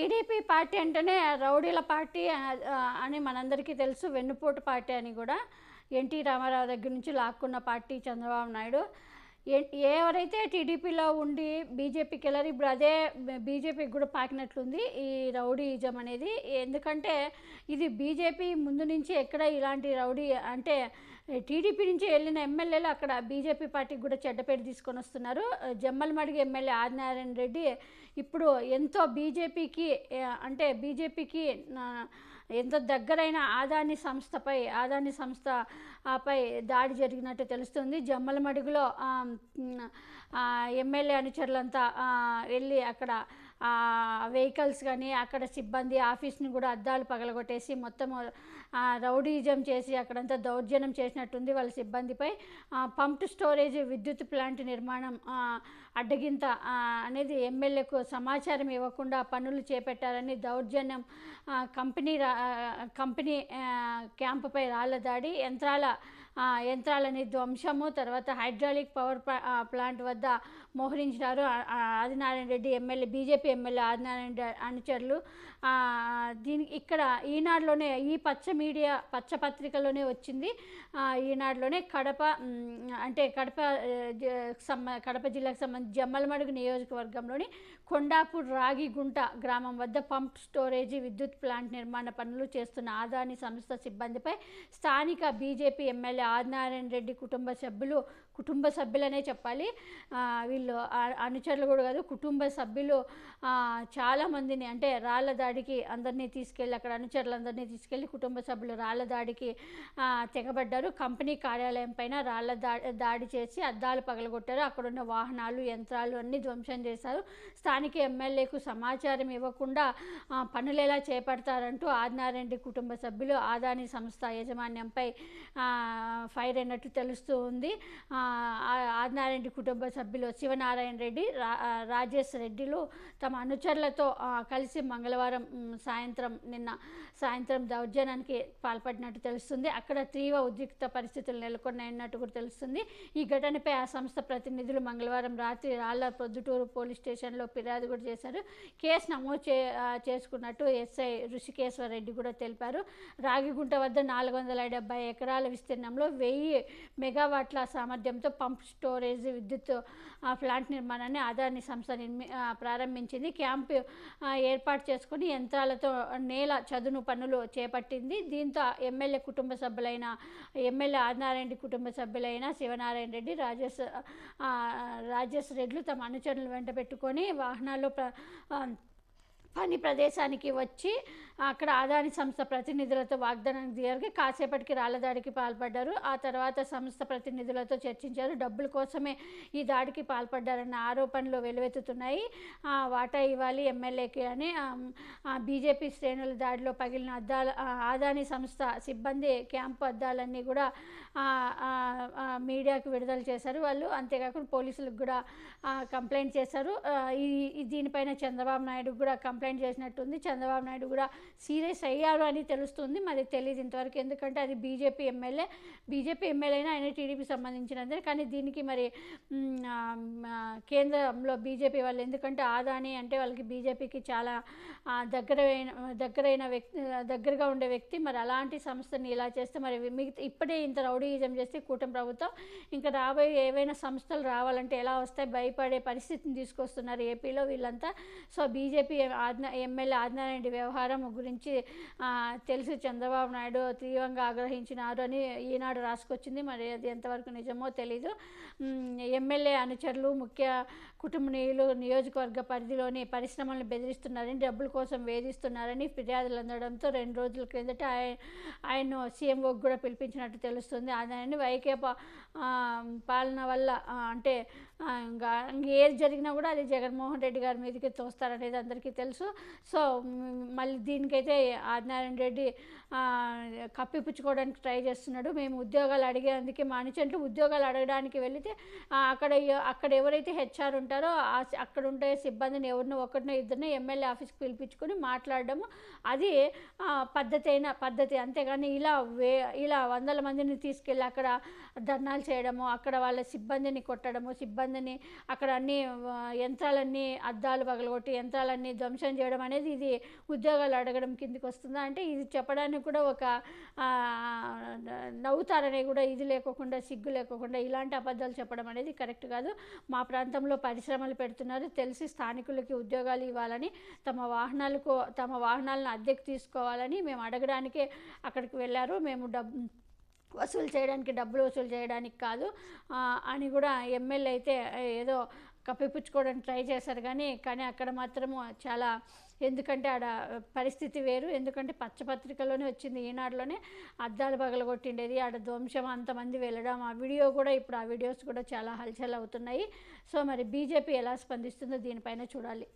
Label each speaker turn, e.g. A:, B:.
A: TDP party అంటేనే రౌడీల party అని మనందరికీ తెలుసు. వెన్నుపోటు పార్టీ అని కూడా ఎన్టీ రామారావు దగ్గర నుంచి లాక్కున్న పార్టీ చంద్రబాబు నాయుడు. ఏ- ఎవరైతే టీడీపీలో ఉండి బీజేపీకి వెళ్ళారు ఇప్పుడు అదే బీజేపీకి కూడా పాకినట్లుంది ఈ రౌడీయిజం అనేది. ఎందుకంటే ఇది బీజేపీ ముందు నుంచి ఎక్కడ ఇలాంటి రౌడీ అంటే టీడీపీ నుంచి వెళ్ళిన ఎమ్మెల్యేలు అక్కడ బీజేపీ పార్టీకి కూడా చెడ్డపేట తీసుకొని వస్తున్నారు. జమ్మలమడిగి ఎమ్మెల్యే ఆదినారాయణ రెడ్డి ఇప్పుడు ఎంతో బీజేపీకి అంటే బీజేపీకి ఎంతో దగ్గరైన ఆదాని సంస్థపై ఆదాని సంస్థ పై దాడి జరిగినట్టు తెలుస్తుంది. జమ్మలమడుగులో ఎమ్మెల్యే అనుచరులంతా వెళ్ళి అక్కడ వెహికల్స్ కానీ అక్కడ సిబ్బంది ఆఫీస్ని కూడా అద్దాలు పగలగొట్టేసి మొత్తం రౌడీజం చేసి అక్కడంతా దౌర్జన్యం చేసినట్టుంది వాళ్ళ సిబ్బందిపై. పంప్ స్టోరేజ్ విద్యుత్ ప్లాంట్ నిర్మాణం అడ్డగింత అనేది ఎమ్మెల్యేకు సమాచారం ఇవ్వకుండా పనులు చేపట్టారని దౌర్జన్యం కంపెనీ కంపెనీ క్యాంపుపై రాళ్ళ దాడి యంత్రాల యంత్రాలని ధ్వంసము తర్వాత హైడ్రాలిక్ పవర్ ప్లాంట్ వద్ద మోహరించినారు. Adinarayana Reddy MLA BJP MLA Adinarayana Reddy అనుచరులు. దీని దీనికి ఇక్కడ ఈనాడులోనే ఈ పచ్చ మీడియా పచ్చ పత్రికలోనే వచ్చింది. ఈనాడులోనే కడప అంటే కడప కడప జిల్లాకు సంబంధించి జమ్మలమడుగు నియోజకవర్గంలోని కొండాపూర్ రాగిగుంట గ్రామం వద్ద పంప్ స్టోరేజీ విద్యుత్ ప్లాంట్ నిర్మాణ పనులు చేస్తున్న ఆదాని సంస్థ సిబ్బందిపై స్థానిక బీజేపీ ఎమ్మెల్యే ఆదినారాయణ రెడ్డి కుటుంబ సభ్యులు కుటుంబ సభ్యులనే చెప్పాలి. వీళ్ళు అనుచరులు కూడా కాదు కుటుంబ సభ్యులు చాలామందిని అంటే రాళ్ళ దాడికి అందరినీ తీసుకెళ్ళి అక్కడ అనుచరులందరినీ తీసుకెళ్ళి కుటుంబ సభ్యులు రాళ్ళ దాడికి తెగబడ్డారు. కంపెనీ కార్యాలయం పైన రాళ్ళ దా దాడి చేసి అద్దాలు పగలగొట్టారు. అక్కడున్న వాహనాలు యంత్రాలు అన్నీ ధ్వంసం చేశారు. స్థానిక ఎమ్మెల్యేకు సమాచారం ఇవ్వకుండా పనులు ఎలా చేపడతారంటూ ఆదినారెడ్డి కుటుంబ సభ్యులు ఆదాని సంస్థ యాజమాన్యంపై ఫైర్ అయినట్టు తెలుస్తూ ఉంది. ఆదినారెడ్డి కుటుంబ సభ్యులు శివనారాయణ రెడ్డి రా రాజేష్ రెడ్డిలు తమ అనుచరులతో కలిసి మంగళవారం సాయంత్రం నిన్న సాయంత్రం దౌర్జన్యానికి పాల్పడినట్టు తెలుస్తుంది. అక్కడ తీవ్ర ఉద్రిక్త పరిస్థితులు నెలకొన్నాయన్నట్టు కూడా తెలుస్తుంది. ఈ ఘటనపై ఆ సంస్థ ప్రతినిధులు మంగళవారం రాత్రి రాళ్ళ పొద్దుటూరు పోలీస్ స్టేషన్లో ఫిర్యాదు కూడా చేశారు. కేసు నమోదు చే చేసుకున్నట్టు ఎస్ఐ ఋషికేశ్వర రెడ్డి కూడా తెలిపారు. రాగిగుంట వద్ద నాలుగు వందల డెబ్బై ఎకరాల విస్తీర్ణంలో వెయ్యి మెగావాట్ల సామర్థ్యంతో పంప్ స్టోరేజ్ విద్యుత్ ప్లాంట్ నిర్మాణాన్ని ఆదాని సంస్థ నిర్మి ప్రారంభించింది. క్యాంపు ఏర్పాటు చేసుకుని యంత్రాలతో నేల చదును పనులు చేపట్టింది. దీంతో ఎమ్మెల్యే కుటుంబ సభ్యులైన ఎమ్మెల్యే ఆదినారాయణ రెడ్డి కుటుంబ సభ్యులైన శివనారాయణ రెడ్డి రాజేష్ రాజేష్ రెడ్లు తమ అనుచరులు వెంట పెట్టుకొని వాహనాల్లో ప్ర పని ప్రదేశానికి వచ్చి అక్కడ ఆదాని సంస్థ ప్రతినిధులతో వాగ్దానానికి దిగారు కాసేపటికి రాళ్ళదాడికి పాల్పడ్డారు. ఆ తర్వాత సంస్థ ప్రతినిధులతో చర్చించారు. డబ్బుల కోసమే ఈ దాడికి పాల్పడ్డారన్న ఆరోపణలు వెలువెత్తుతున్నాయి. వాటా ఇవ్వాలి ఎమ్మెల్యేకి అని బీజేపీ శ్రేణుల దాడిలో పగిలిన అద్దాల ఆదాని సంస్థ సిబ్బంది క్యాంపు అద్దాలన్నీ కూడా మీడియాకు విడుదల చేశారు. వాళ్ళు అంతేకాకుండా పోలీసులకు కూడా కంప్లైంట్ చేశారు. ఈ ఈ దీనిపైన చంద్రబాబు నాయుడు కూడా కంప్లైంట్ కంప్లైంట్ చేసినట్టుంది. చంద్రబాబు నాయుడు కూడా సీరియస్ అయ్యారు అని తెలుస్తుంది. మరి తెలియదు ఇంతవరకు. ఎందుకంటే అది బీజేపీ ఎమ్మెల్యే బీజేపీ ఎమ్మెల్యే ఆయన టీడీపీ సంబంధించినదే కానీ దీనికి మరి కేంద్రంలో బీజేపీ వాళ్ళు ఎందుకంటే ఆదాని అంటే వాళ్ళకి బీజేపీకి చాలా దగ్గరైన దగ్గరైన వ్యక్తి దగ్గరగా ఉండే వ్యక్తి. మరి అలాంటి సంస్థని ఇలా చేస్తే మరి మిగతా ఇప్పుడే ఇంత రౌడీయిజం చేస్తే కూటమి ప్రభుత్వం ఇంకా రాబోయే ఏవైనా సంస్థలు రావాలంటే ఎలా వస్తాయి? భయపడే పరిస్థితిని తీసుకొస్తున్నారు ఏపీలో వీళ్ళంతా. సో బీజేపీ ఆజ్ఞ ఎమ్మెల్యే ఆదినారాయణ వ్యవహారం గురించి తెలుసు. చంద్రబాబు నాయుడు తీవ్రంగా ఆగ్రహించినారు అని ఈనాడు రాసుకొచ్చింది. మరి అది ఎంతవరకు నిజమో తెలీదు. ఎమ్మెల్యే అనుచరులు ముఖ్య కుటుంబనీయులు నియోజకవర్గ పరిధిలోని పరిశ్రమలను బెదిరిస్తున్నారని డబ్బుల కోసం వేధిస్తున్నారని ఫిర్యాదులు అందడంతో రెండు రోజుల క్రిందట ఆయన ఆయన్ను సీఎంఓకి కూడా పిలిపించినట్టు తెలుస్తుంది. ఆయన వైకే పాలన వల్ల అంటే ఇంకా ఏది జరిగినా కూడా అది జగన్మోహన్ రెడ్డి గారి మీదకి తోస్తారనేది అందరికీ తెలుసు. సో మళ్ళీ దీనికైతే ఆదినారాయణ రెడ్డి కప్పిపుచ్చుకోవడానికి ట్రై చేస్తున్నాడు. మేము ఉద్యోగాలు అడిగేందుకే మానిచంట్లు ఉద్యోగాలు అడగడానికి వెళితే అక్కడ అక్కడ ఎవరైతే హెచ్ఆర్ ఉంటారో అక్కడ ఉండే సిబ్బందిని ఎవరినో ఒకరినో ఇద్దరినో ఎమ్మెల్యే ఆఫీస్కి పిలిపించుకొని మాట్లాడడము. అది పద్ధతి అయిన పద్ధతి. అంతేగాని ఇలా వే ఇలా వందల మందిని తీసుకెళ్ళి అక్కడ ధర్నాలు చేయడము అక్కడ వాళ్ళ సిబ్బందిని కొట్టడము సిబ్బంది సిబ్బందిని అక్కడ అన్ని యంత్రాలన్నీ అద్దాలు పగలగొట్టి యంత్రాలన్నీ ధ్వంసం చేయడం అనేది ఇది ఉద్యోగాలు అడగడం కిందికి వస్తుందా? అంటే ఇది చెప్పడానికి కూడా ఒక నవ్వుతారనే కూడా ఇది లేకోకుండా సిగ్గు లేకోకుండా ఇలాంటి అబద్ధాలు చెప్పడం అనేది కరెక్ట్ కాదు. మా ప్రాంతంలో పరిశ్రమలు పెడుతున్నారు. తెలిసి స్థానికులకి ఉద్యోగాలు ఇవ్వాలని తమ వాహనాలకు తమ వాహనాలను అద్దెకు తీసుకోవాలని మేము అడగడానికే అక్కడికి వెళ్ళారు. మేము డబ్బు వసూలు చేయడానికి డబ్బులు వసూలు చేయడానికి కాదు అని కూడా ఎమ్మెల్యే అయితే ఏదో కప్పిపుచ్చుకోవడానికి ట్రై చేశారు కానీ కానీ అక్కడ మాత్రము చాలా ఎందుకంటే ఆడ పరిస్థితి వేరు. ఎందుకంటే పచ్చపత్రికలోనే వచ్చింది ఈనాడులోనే అద్దాలు పగలగొట్టిండేది ఆడ ధ్వంసం అంతమంది వెళ్ళడం ఆ వీడియో కూడా ఇప్పుడు ఆ వీడియోస్ కూడా చాలా హల్చల్ అవుతున్నాయి. సో మరి బీజేపీ ఎలా స్పందిస్తుందో దీనిపైన చూడాలి.